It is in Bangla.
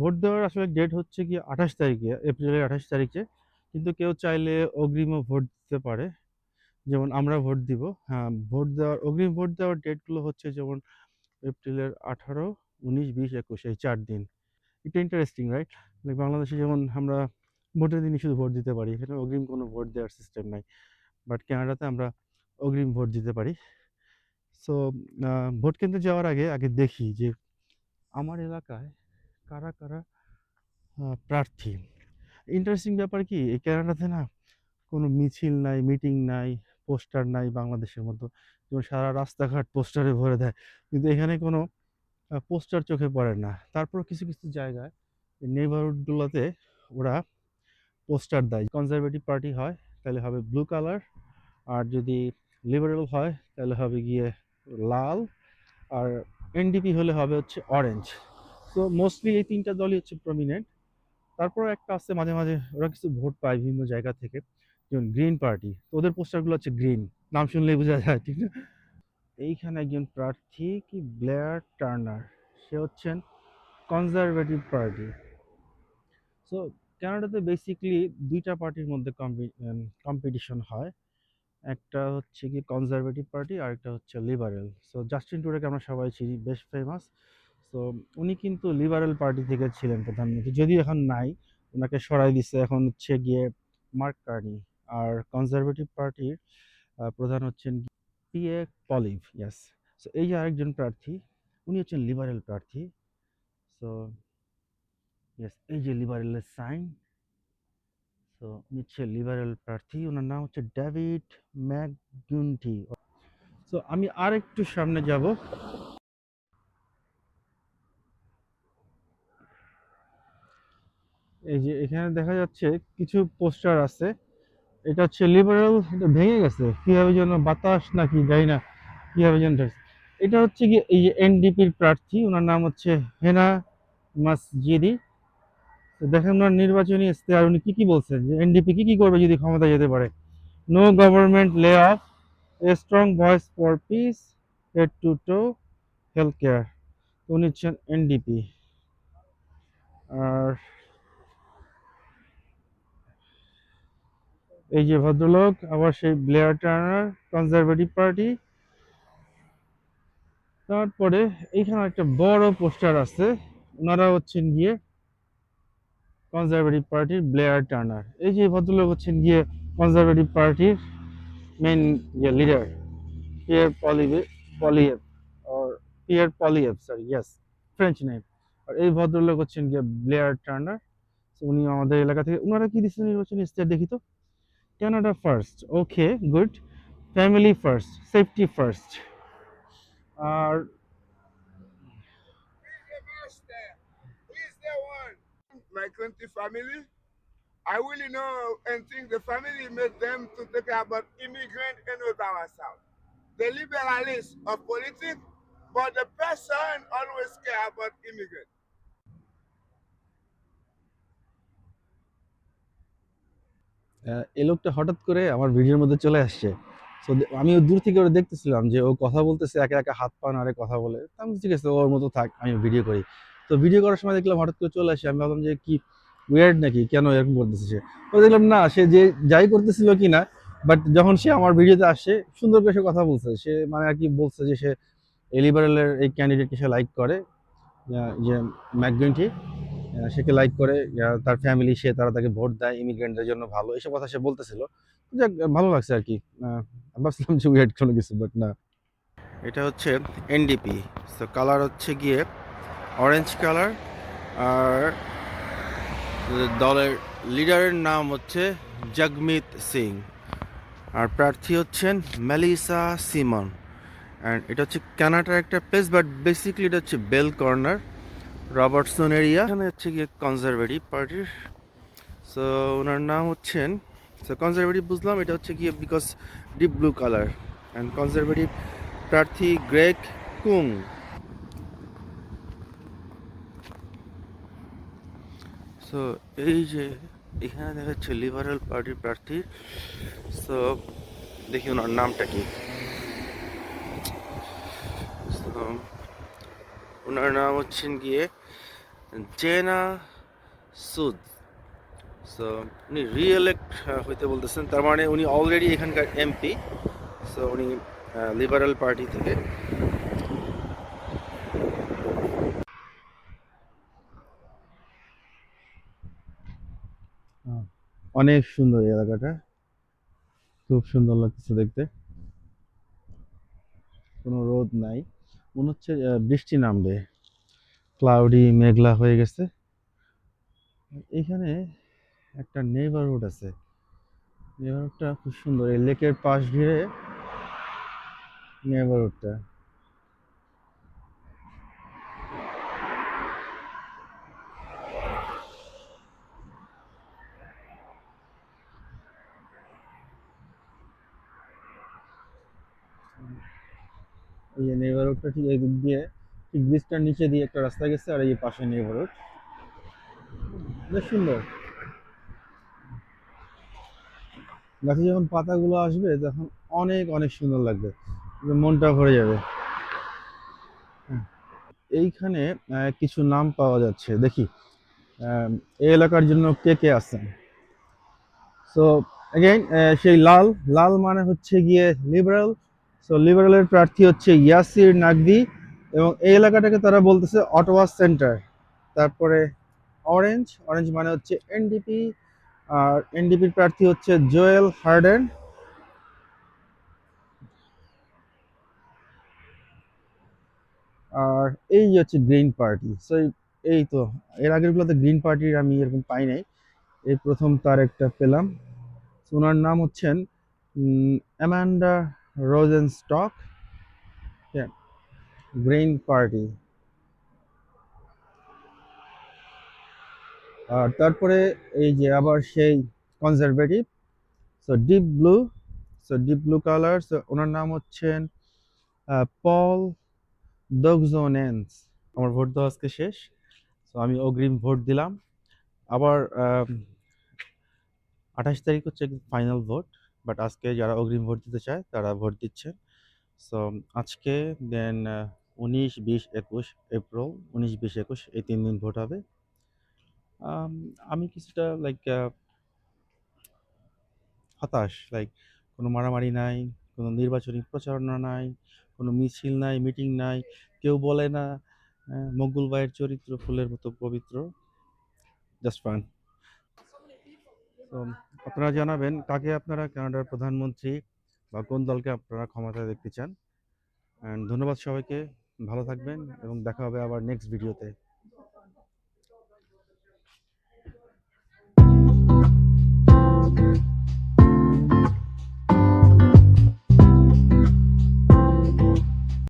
ভোট দেওয়ার আসলে ডেট হচ্ছে কি আঠাশ তারিখে এপ্রিলের আঠাশ তারিখে। কিন্তু কেউ চাইলে অগ্রিমও ভোট দিতে পারে। যেমন আমরা ভোট দিব হ্যাঁ ভোট দেওয়ার, অগ্রিম ভোট দেওয়ার ডেটগুলো হচ্ছে যেমন এপ্রিলের আঠারো, উনিশ, বিশ, একুশ, এই চার দিন। এটা ইন্টারেস্টিং রাইট বাংলাদেশে যেমন আমরা ভোটের দিনই শুধু ভোট দিতে পারি, এখানে অগ্রিম কোনো ভোট দেওয়ার সিস্টেম নাই। বাট ক্যানাডাতে আমরা অগ্রিম ভোট দিতে পারি। সো ভোট কেন্দ্রে যাওয়ার আগে আগে দেখি যে আমার এলাকায় কারা কারা? প্রার্থী। ইন্টারেস্টিং ব্যাপার কি, এই কানাডাতে না কোনো মিছিল নাই মিটিং নাই, পোস্টার নাই বাংলাদেশের মতো। যেমন সারা রাস্তাঘাট পোস্টারে ভরে দেয়, কিন্তু এখানে কোনো পোস্টার চোখে পড়ে না। তারপর কিছু কিছু জায়গায় নেইবারহুডগুলোতে ওরা পোস্টার দেয়। কনজারভেটিভ পার্টি হয়, তাহলে হবে ব্লু কালার আর যদি লিবারেল হয়, তাহলে হবে গিয়ে লাল, আর এনডিপি হলে হবে হচ্ছে অরেঞ্জ সো মোস্টলি এই তিনটা দলই হচ্ছে প্রমিনেন্ট তারপর একটা আছে মাঝে মাঝে ওরা কিছু ভোট পায় বিভিন্ন জায়গা থেকে। যেমন গ্রিন পার্টি তো ওদের পোস্টারগুলো হচ্ছে গ্রিন নাম শুনলেই বোঝা যায়, ঠিক না? এইখানে একজন প্রার্থী কি? ব্লেয়ার টার্নার সে হচ্ছেন কনজারভেটিভ পার্টি সো কানাডাতে বেসিকলি দুইটা পার্টির মধ্যে কম্পিটিশন হয়। একটা হচ্ছে কি কনজারভেটিভ পার্টি আর একটা হচ্ছে লিবারেল সো জাস্টিন টুডেকে আমরা সবাই চিনি, বেশ ফেমাস সো উনি কিন্তু লিবারেল পার্টি থেকে ছিলেন প্রধানমন্ত্রী, যদিও এখন নাই। ওনাকে সরাই দিছে এখন হচ্ছে গিয়ে মার্ক কার্নি আর কনজারভেটিভ পার্টির প্রধান হচ্ছেন পিএ পলিভ ইয়াস সো এই যে আরেকজন প্রার্থী, উনি হচ্ছেন লিবারেল প্রার্থী সো ইয়েস এই যে লিবারেলের সাইন সো উনি হচ্ছে লিবারেল প্রার্থী ওনার নাম হচ্ছে ডেভিড ম্যাকগুন্টি সো আমি আর একটু সামনে যাব। এই যে এখানে দেখা যাচ্ছে কিছু পোস্টার আছে। এটা হচ্ছে লিবারেল ভেঙে গেছে। কীভাবে যেন বাতাস নাকি যাই না কীভাবে যেন এটা- হচ্ছে কি এই যে এনডিপির প্রার্থী, ওনার নাম হচ্ছে হেনা মাসজিদি। দেখেন ওনার নির্বাচনী ইস্তেহার, উনি কি কি বলছেন? যে এনডিপি কি কি করবে যদি ক্ষমতা যেতে পারে? No government lay off a strong voice for peace head to toe health care উনি হচ্ছেন এনডিপি আর এই যে ভদ্রলোক, আবার সেই ব্লেয়ার টার্নার কনজারভেটিভ পার্টি তারপরে এইখানে একটা বড় পোস্টার আছে, ওনারা হচ্ছেন গিয়ে কনজারভেটিভ পার্টির ব্লেয়ার টার্নার এই যে ভদ্রলোক হচ্ছেন গিয়ে কনজারভেটিভ পার্টির মেন যে লিডার পিয়ার পলিভে পলিয়েভ আর Pierre Poilievre sorry yes French name আর এই ভদ্রলোক হচ্ছেন গিয়ে ব্লেয়ার টার্নার উনি আমাদের এলাকা থেকে ওনারা কি দিচ্ছেন নির্বাচনী স্টেট দেখি তো? Canada first. Okay, good. Family first. Safety first. R one. My country family. I really know and think the family made them to take care about immigrant in Ottawa South. The liberalists of politics, but the person always care about immigrant. এই লোকটা হঠাৎ করে আমার ভিডিওর মধ্যে চলে আসছে। সো আমি দূর থেকে ওরা দেখতেছিলাম যে ও কথা বলতেছে একে একে হাত পা নাড়ে কথা বলে। আমি ঠিক আছে ওর মতো থাক আমি ভিডিও করি। তো ভিডিও করার সময় দেখলাম হঠাৎ করে চলে আসে। আমি ভাবলাম যে কি উইয়ার্ড নাকি? কেন এরকম করতেছে? সে দেখলাম না সে যে যাই করতেছিল কি না বাট যখন সে আমার ভিডিওতে আসে সুন্দর করে সে কথা বলছে। সে মানে আর কি বলছে যে সে লিবারেলের এই ক্যান্ডিডেটকে সে লাইক করে যে ম্যাকগুইনটি আহ, সেকে লাইক করে তার ফ্যামিলি সে, তারা তাকে ভোট দেয় ইমিগ্রেন্টদের জন্য ভালো এসব কথা সে বলতেছিল। যাক, ভালো লাগছে আর কি। ভাবছিলাম যে উইয়ার্ড কোনো কিছু বাট না। এটা হচ্ছে এনডিপি তো কালার হচ্ছে গিয়ে অরেঞ্জ কালার আর দলের লিডারের নাম হচ্ছে জগমিত সিং আর প্রার্থী হচ্ছেন মেলিসা সিমন অ্যান্ড এটা হচ্ছে কানাডার একটা প্লেস বাট বেসিকলি এটা হচ্ছে বেল কর্নার রবার্টসন এরিয়া এখানে হচ্ছে গিয়ে কনজারভেটিভ পার্টির সো ওনার নাম হচ্ছেন সো কনজারভেটিভ বুঝলাম, এটা হচ্ছে গিয়ে because deep blue colour and conservative প্রার্থী গ্রেক কুং। সো এই যে এখানে দেখা যাচ্ছে লিবারেল পার্টির প্রার্থী। সো দেখি ওনার নামটা কি। ওনার নাম হচ্ছেন গিয়ে জেনা সুদ। সো উনি রিএলেক্ট হইতে বলতেছেন। তার মানে উনি অলরেডি এখানকার এমপি সো উনি লিবারাল পার্টি থেকে। অনেক সুন্দর এলাকাটা। খুব সুন্দর লাগতেছে দেখতে। কোনো রোদ নাই। মনে হচ্ছে বৃষ্টি নামবে। ক্লাউডি মেঘলা হয়ে গেছে। এখানে একটা নেইবারহুড আছে। নেইবারহুডটা খুব সুন্দর। এই লেকের পাশ ঘিরে নেইবারহুডটা এই যে নেইবারহুডটা ঠিক এই দিক দিয়ে, ঠিক ব্রিজটার নিচে দিয়ে একটা রাস্তা গেছে আর এই পাশে রোড। বেশ সুন্দর। গাছে যখন পাতাগুলো আসবে, তখন অনেক অনেক সুন্দর লাগবে। মনটা ভরে যাবে। হ্যাঁ। এইখানে কিছু নাম পাওয়া যাচ্ছে। দেখি। এই এলাকার জন্য কে কে আছেন? সো অ্যাগেইন সেই লাল লাল মানে হচ্ছে গিয়ে লিবারাল সো লিবারালের প্রার্থী হচ্ছে ইয়াসির নাকভি এবং এই এলাকাটাকে তারা বলতেছে অটোয়া সেন্টার তারপরে অরেঞ্জ অরেঞ্জ মানে হচ্ছে এনডিপি আর এনডিপির প্রার্থী হচ্ছে জোয়েল হার্ডেন আর এই হচ্ছে গ্রিন পার্টি সো এই তো, এর আগেরগুলোতে গ্রিন পার্টির আমি এরকম পাই নাই। এই প্রথম তার একটা পেলাম। ওনার নাম হচ্ছেন Amanda Rosenstock green party আর তারপরে এই যে আবার সেই conservative so deep blue so deep blue colour so ওনার নাম হচ্ছেন পল ডগজোনেন্স আমার ভোট দেওয়া আজকে শেষ সো আমি অগ্রিম ভোট দিলাম। আবার আঠাশ তারিখ হচ্ছে ফাইনাল ভোট বাট আজকে যারা অগ্রিম ভোট দিতে চায়, তারা ভোট দিচ্ছেন। সো আজকে দেন উনিশ, বিশ, একুশ এপ্রিল উনিশ, বিশ, একুশ এই তিন দিন ভোট হবে। আমি কিছুটা লাইক হতাশ। লাইক কোনো মারামারি নাই, কোনো নির্বাচনী প্রচারণা নাই, কোনো মিছিল নাই, মিটিং নাই, কেউ বলে না মকবুল ভাইয়ের চরিত্র ফুলের মতো পবিত্র। জাস্ট ফান আপনারা জানাবেন কাকে আপনারা কানাডার প্রধানমন্ত্রী বা কোন দলকে আপনারা ক্ষমতায় দেখতে চান। অ্যান্ড ধন্যবাদ সবাইকে। ভালো থাকবেন এবং দেখা হবে আবার নেক্সট ভিডিওতে